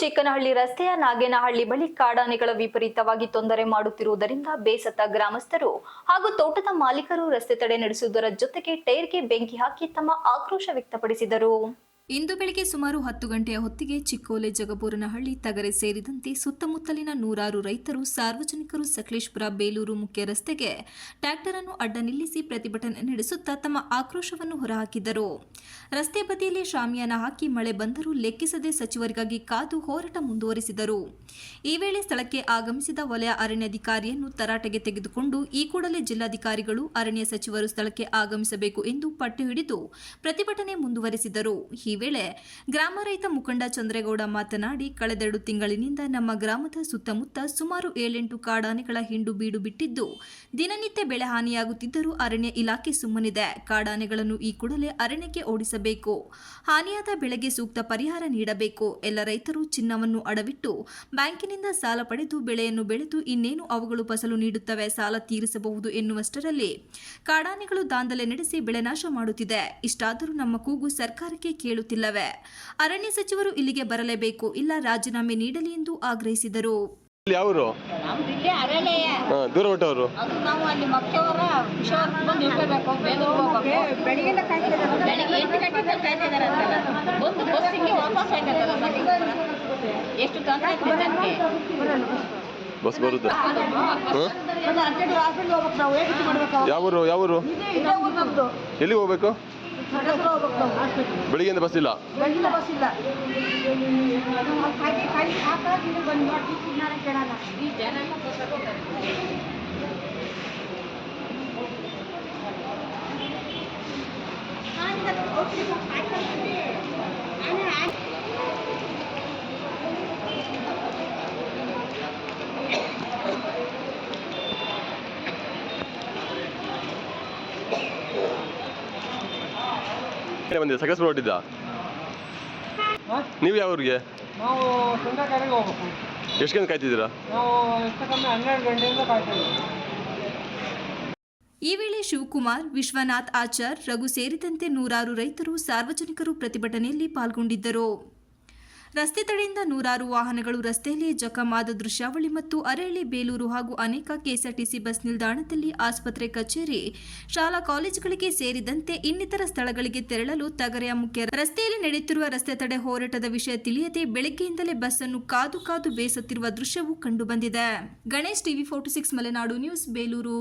ಚಿಕ್ಕನಹಳ್ಳಿ ರಸ್ತೆಯ ನಾಗೇನಹಳ್ಳಿ ಬಳಿ ಕಾಡಾನೆಗಳ ವಿಪರೀತವಾಗಿ ತೊಂದರೆ ಮಾಡುತ್ತಿರುವುದರಿಂದ ಬೇಸತ್ತ ಗ್ರಾಮಸ್ಥರು ಹಾಗೂ ತೋಟದ ಮಾಲೀಕರು ರಸ್ತೆ ತಡೆ ನಡೆಸುವುದರ ಜೊತೆಗೆ ಟೈರ್ಗೆ ಬೆಂಕಿ ಹಾಕಿ ತಮ್ಮ ಆಕ್ರೋಶ ವ್ಯಕ್ತಪಡಿಸಿದರು. ಇಂದು ಬೆಳಗ್ಗೆ ಸುಮಾರು ಹತ್ತು ಗಂಟೆಯ ಹೊತ್ತಿಗೆ ಚಿಕ್ಕೋಲೆ ಜಗಬೂರನಹಳ್ಳಿ ತಗರೆ ಸೇರಿದಂತೆ ಸುತ್ತಮುತ್ತಲಿನ ನೂರಾರು ರೈತರು, ಸಾರ್ವಜನಿಕರು, ಸಕಲೇಶ್ಪುರ, ಬೇಲೂರು ಮುಖ್ಯ ರಸ್ತೆಗೆ ಟ್ರ್ಯಾಕ್ಟರ್ ಅನ್ನು ಅಡ್ಡ ನಿಲ್ಲಿಸಿ ಪ್ರತಿಭಟನೆ ನಡೆಸುತ್ತಾ ತಮ್ಮ ಆಕ್ರೋಶವನ್ನು ಹೊರಹಾಕಿದರು ರಸ್ತೆ ಬದಿಯಲ್ಲಿ ಶಾಮಿಯಾನ ಹಾಕಿ ಮಳೆ ಬಂದರೂ ಲೆಕ್ಕಿಸದೆ ಸಚಿವರಿಗಾಗಿ ಕಾದು ಹೋರಾಟ ಮುಂದುವರಿಸಿದರು. ಈ ವೇಳೆ ಸ್ಥಳಕ್ಕೆ ಆಗಮಿಸಿದ ವಲಯ ಅರಣ್ಯಾಧಿಕಾರಿಯನ್ನು ತರಾಟೆಗೆ ತೆಗೆದುಕೊಂಡು ಈ ಕೂಡಲೇ ಜಿಲ್ಲಾಧಿಕಾರಿಗಳು, ಅರಣ್ಯ ಸಚಿವರು ಸ್ಥಳಕ್ಕೆ ಆಗಮಿಸಬೇಕು ಎಂದು ಪಟ್ಟು ಹಿಡಿದು ಪ್ರತಿಭಟನೆ ಮುಂದುವರೆಸಿದರು. ವೇಳೆ ಗ್ರಾಮ ರೈತ ಮುಖಂಡ ಚಂದ್ರೇಗೌಡ ಮಾತನಾಡಿ, ಕಳೆದೆರಡು ತಿಂಗಳಿನಿಂದ ನಮ್ಮ ಗ್ರಾಮದ ಸುತ್ತಮುತ್ತ ಸುಮಾರು ಏಳೆಂಟು ಕಾಡಾನೆಗಳ ಹಿಂಡು ಬೀಡು ಬಿಟ್ಟಿದ್ದು, ದಿನನಿತ್ಯ ಬೆಳೆ ಹಾನಿಯಾಗುತ್ತಿದ್ದರೂ ಅರಣ್ಯ ಇಲಾಖೆ ಸುಮ್ಮನಿದೆ. ಕಾಡಾನೆಗಳನ್ನು ಈ ಕೂಡಲೇ ಅರಣ್ಯಕ್ಕೆ ಓಡಿಸಬೇಕು. ಹಾನಿಯಾದ ಬೆಳೆಗೆ ಸೂಕ್ತ ಪರಿಹಾರ ನೀಡಬೇಕು. ಎಲ್ಲ ರೈತರು ಚಿನ್ನವನ್ನು ಅಡವಿಟ್ಟು ಬ್ಯಾಂಕಿನಿಂದ ಸಾಲ ಪಡೆದು ಬೆಳೆಯನ್ನು ಬೆಳೆದು ಇನ್ನೇನು ಅವುಗಳು ಫಸಲು ನೀಡುತ್ತವೆ, ಸಾಲ ತೀರಿಸಬಹುದು ಎನ್ನುವಷ್ಟರಲ್ಲಿ ಕಾಡಾನೆಗಳು ದಾಂಧಲೆ ನಡೆಸಿ ಬೆಳೆ ನಾಶ ಮಾಡುತ್ತಿದೆ. ಇಷ್ಟಾದರೂ ನಮ್ಮ ಕೂಗು ಸರ್ಕಾರಕ್ಕೆ ಕೇಳುತ್ತಿಲ್ಲವೇ ಅರಣ್ಯ ಸಚಿವರು ಇಲ್ಲಿಗೆ ಬರಲೇಬೇಕು ಇಲ್ಲ ರಾಜೀನಾಮೆ ನೀಡಲಿ ಎಂದು ಆಗ್ರಹಿಸಿದರು. ಯಾವರು? ದೂರ ಹೊಟ್ಟವರು. ಬಸ್ ಬರುತ್ತೆ ಯಾವರು ಎಲ್ಲಿಗೆ ಹೋಗ್ಬೇಕು? ಬೆಳಿಗ್ಗೆಯಿಂದ ಬಸ್ ಇಲ್ಲ ಈ ಜನ ಬಂದಿದೆ ಸಕಲೇಶ್ಪುರ ಹೊಟ್ಟಿದ್ದ ನೀವು ಯಾವ ಊರಿಗೆ? ನಾವು ಹೋಗ್ಬೇಕು. ಎಷ್ಟು ಗಂಟೆ ಕಾಯ್ತಿದ್ದೀರಾ? ನಾವು ಎಷ್ಟು ಕಮ್ಮಿ ಹನ್ನೆರಡು ಗಂಟೆಯಿಂದ ಈ ವೇಳೆ ಶಿವಕುಮಾರ್ ವಿಶ್ವನಾಥ್ ಆಚಾರ್ ರಘು ಸೇರಿದಂತೆ ನೂರಾರು ರೈತರು ಸಾರ್ವಜನಿಕರು ಪ್ರತಿಭಟನೆಯಲ್ಲಿ ಪಾಲ್ಗೊಂಡಿದ್ದರು. ರಸ್ತೆ ತಡೆಯಿಂದ ನೂರಾರು ವಾಹನಗಳು ರಸ್ತೆಯಲ್ಲಿ ಜಖಮಾದ ದೃಶ್ಯಾವಳಿ ಮತ್ತು ಅರಳಿ ಬೇಲೂರು ಹಾಗೂ ಅನೇಕ ಕೆಎಸ್ಆರ್ಟಿಸಿ ಬಸ್ ನಿಲ್ದಾಣದಲ್ಲಿ ಆಸ್ಪತ್ರೆ ಕಚೇರಿ, ಶಾಲಾ ಕಾಲೇಜುಗಳಿಗೆ ಸೇರಿದಂತೆ ಇನ್ನಿತರ ಸ್ಥಳಗಳಿಗೆ ತೆರಳಲು ತಗರೆಯ ಮುಖ್ಯ ರಸ್ತೆಯಲ್ಲಿ ನಡೆಯುತ್ತಿರುವ ರಸ್ತೆ ತಡೆ ಹೋರಾಟದ ವಿಷಯ ತಿಳಿಯದೆ ಬೆಳಗ್ಗೆಯಿಂದಲೇ ಬಸ್ ಅನ್ನು ಕಾದು ಕಾದು ಬೇಸತ್ತಿರುವ ದೃಶ್ಯವು ಕಂಡುಬಂದಿದೆ. Ganesh TV forty six Malenadu news, Belur.